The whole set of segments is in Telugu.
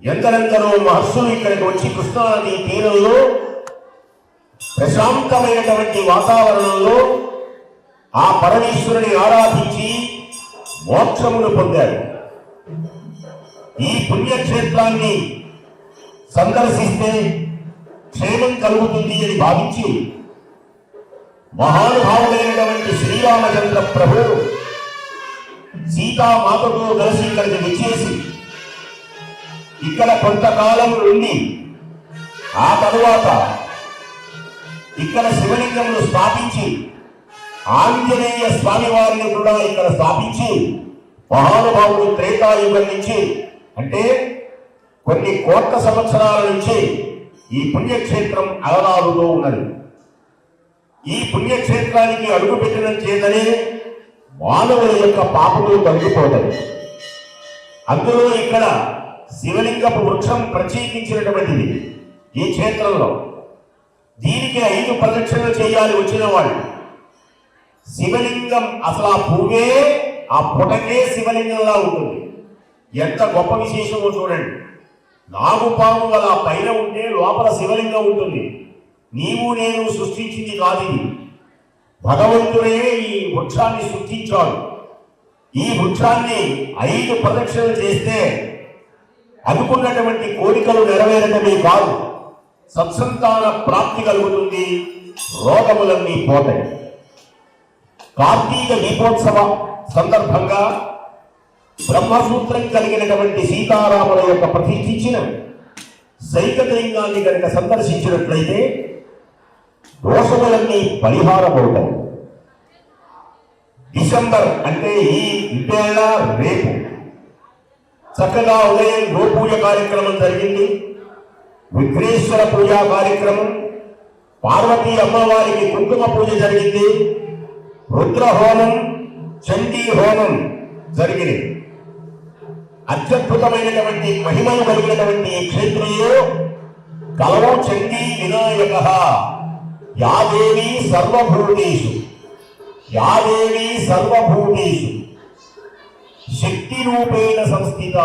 ఎందరెందరో మహర్షులు ఇక్కడికి వచ్చి కృష్ణానది తీరంలో ప్రశాంతమైనటువంటి వాతావరణంలో ఆ పరమేశ్వరుని ఆరాధించి మోక్షమును పొందారు. ఈ పుణ్యక్షేత్రాన్ని సందర్శిస్తే క్షేమం కలుగుతుంది అని భావించి మహానుభావుడైనటువంటి శ్రీరామచంద్ర ప్రభు సీతామాతతో కలిసి ఇక్కడికి విచ్చేసి ఇక్కడ కొంతకాలం ఉండి ఆ తరువాత ఇక్కడ శివలింగమును స్థాపించి ఆంజనేయ స్వామి వారిని కూడా ఇక్కడ స్థాపించి మహానుభావుడు త్రేతాయుగం నుంచి అంటే కొన్ని కోట్ల సంవత్సరాల నుంచి ఈ పుణ్యక్షేత్రం అలరారులో ఉన్నది. ఈ పుణ్యక్షేత్రానికి అడుగు పెట్టిన చేతనే మానవుల యొక్క పాపలు తగ్గిపోతాయి అందులో ఇక్కడ శివలింగపు వృక్షం ప్రత్యేకించినటువంటిది ఈ క్షేత్రంలో. దీనికి ఐదు ప్రదక్షిణలు చేయాలి వచ్చిన వాళ్ళు. శివలింగం అసలు ఆ పువ్వే ఆ పుటకే శివలింగంలా ఉంటుంది. ఎంత గొప్ప విశేషమో చూడండి. నాగుపాము వల్ల పైన ఉంటే లోపల శివలింగం ఉంటుంది. నీవు నేను సృష్టించింది కాదు ఇది. భగవంతుడే ఈ వృక్షాన్ని సృష్టించాడు. ఈ వృక్షాన్ని ఐదు ప్రదక్షిణలు చేస్తే అనుకున్నటువంటి కోరికలు నెరవేరటమే కాదు సత్సంతాన ప్రాప్తి కలుగుతుంది రోగములన్నీ పోతాయి. కార్తీక దీపోత్సవ సందర్భంగా బ్రహ్మసూత్రం కలిగినటువంటి సీతారాముల యొక్క ప్రతీక్షించిన సైకలింగాన్ని కనుక సందర్శించినట్లయితే దోషములన్నీ పరిహారమవుతాయి. డిసెంబర్ అంటే ఈ ఇటేళ రేపు. చక్కగా ఉదయం గోపూజ కార్యక్రమం జరిగింది. విఘ్నేశ్వర పూజా కార్యక్రమం. పార్వతీ అమ్మవారికి కుంకుమ పూజ జరిగింది. రుద్ర హోమం చండీ హోమం జరిగింది అత్యద్భుతమైనటువంటి మహిమను కలిగినటువంటి క్షేత్రంలో కలవు చండీ వినాయక. యాదేవి సర్వభూతేషు. యాదేవి సర్వభూతేషు. శక్తి రూపేణ సంస్థిత.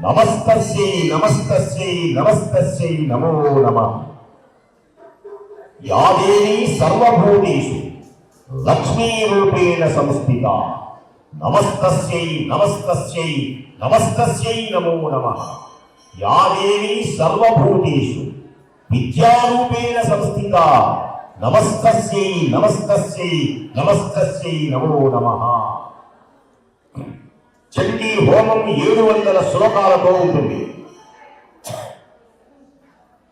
నమస్తస్యై నమస్తస్యై నమస్తస్యై నమో నమ. యాదేవి సర్వభూతేషు లక్ష్మీ రూపేణ సంస్థిత. నమస్తస్యై నమస్తస్యై నమస్తస్యై నమో నమ. యాదేవి సర్వభూతేషు విద్యారూపేణ సంస్థిత. నమస్తస్యై నమస్తస్యై నమస్తస్యై నమో నమః. చండీ హోమం ఏడు వందల శ్లోకాలతో ఉంటుంది.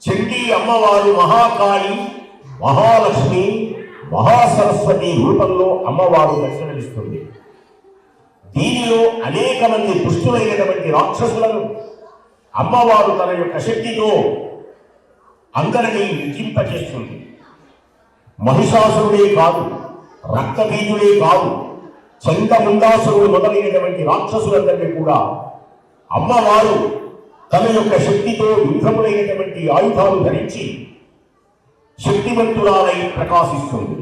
చండీ అమ్మవారు మహాకాళి మహాలక్ష్మి మహాసరస్వతి రూపంలో అమ్మవారు దర్శనమిస్తుంది. దీనిలో అనేక మంది దుష్టులైనటువంటి రాక్షసులను అమ్మవారు తన యొక్క శక్తితో అందరినీ విజింపజేస్తుంది మహిషాసురుడే కాదు రక్తబీజుడే కాదు చండముండాసురుడు మొదలైనటువంటి రాక్షసులందరినీ కూడా అమ్మవారు తన యొక్క శక్తితో యుద్ధములైనటువంటి ఆయుధాలు ధరించి శక్తివంతురాలై ప్రకాశిస్తుంది.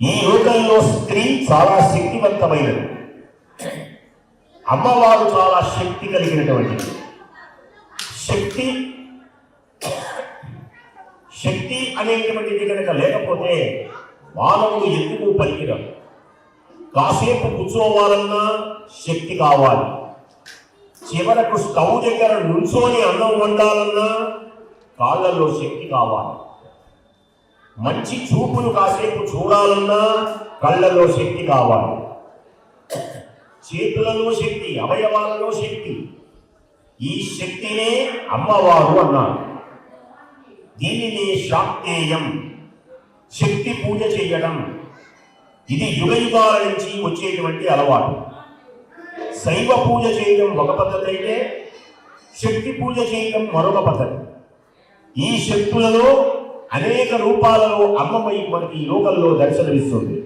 ఈ లోకంలో స్త్రీ చాలా శక్తివంతమైనది. అమ్మవారు చాలా శక్తి కలిగినటువంటిది శక్తి. శక్తి అనేటువంటిది కనుక లేకపోతే మానవుడు ఎందుకు పలికిరాడు కాసేపు కూర్చోవాలన్నా శక్తి కావాలి. చివరకు స్టవ్ దగ్గర నుంచోని అన్నం వండాలన్నా కాళ్ళలో శక్తి కావాలి. మంచి చూపును కాసేపు చూడాలన్నా కళ్ళలో శక్తి కావాలి. చేతులలో శక్తి అవయవాలలో శక్తి. ఈ శక్తినే అమ్మవారు అన్నారు. దీనిని శాక్తేయం. శక్తి పూజ చేయడం. ఇది యుగ యుగాల నుంచి వచ్చేటువంటి అలవాటు. శైవ పూజ చేయడం ఒక పద్ధతి అయితే శక్తి పూజ చేయడం మరొక పద్ధతి. ఈ శక్తులలో అనేక రూపాలలో అమ్మమై మనకి ఈ లోకంలో దర్శనమిస్తుంది.